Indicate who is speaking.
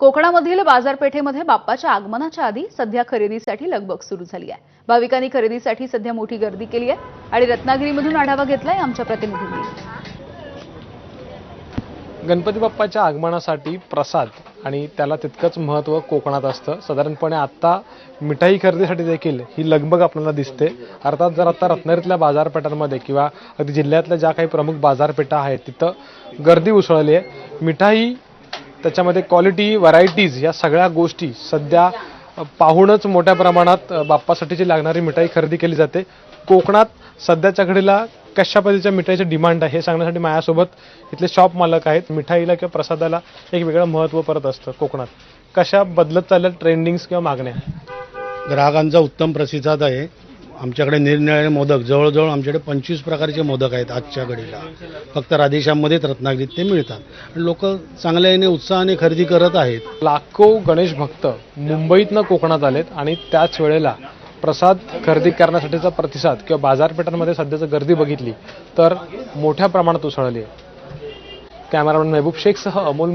Speaker 1: कोकणामधील बाजारपेठेमध्ये बाप्पाच्या आगमनाच्या आधी सध्या खरेदीसाठी लगबग सुरू झाली आहे. भाविकांनी खरेदीसाठी सध्या मोठी गर्दी केली आहे आणि रत्नागिरीमधून आढावा घेतलाय आमच्या प्रतिनिधींनी.
Speaker 2: गणपती बाप्पाच्या आगमनासाठी प्रसाद आणि त्याला तितकंच महत्त्व कोकणात असतं. साधारणपणे आत्ता मिठाई खरेदीसाठी देखील ही लगबग आपल्याला दिसते. अर्थात जर आता रत्नागिरीतल्या बाजारपेठांमध्ये किंवा अगदी जिल्ह्यातल्या ज्या काही प्रमुख बाजारपेठा आहेत तिथं गर्दी उसळली आहे. मिठाई त्याच्यामध्ये क्वालिटी व्हरायटीज या सगळ्या गोष्टी सध्या पाहूनच मोठ्या प्रमाणात बाप्पासाठीची लागणारी मिठाई खरेदी केली जाते. कोकणात सध्याच्या घडीला कशा पद्धतीच्या मिठाईची डिमांड आहे हे सांगण्यासाठी माझ्यासोबत इथले शॉप मालक आहेत. मिठाईला किंवा प्रसादाला एक वेगळं महत्त्व परत असतं कोकणात. कशा बदलत चालल्या ट्रेंडिंग्स किंवा मागण्या?
Speaker 3: ग्राहकांचा उत्तम प्रतिसाद आहे. आमच्याकडे निरनिराळे मोदक जवळजवळ आमच्याकडे पंचवीस प्रकारचे मोदक आहेत आजच्या घडीला. फक्त राधेश्याममध्येच रत्नागिरीत ते मिळतात. लोक चांगल्या उत्साहाने खरेदी करत आहेत.
Speaker 2: लाखो गणेश भक्त मुंबईतनं कोकणात आलेत आणि त्याच वेळेला प्रसाद खरेदी करण्यासाठीचा प्रतिसाद किंवा बाजारपेठांमध्ये सध्याचं गर्दी बघितली तर मोठ्या प्रमाणात उसळली आहे. कॅमेरामॅन महबूब शेखसह अमोल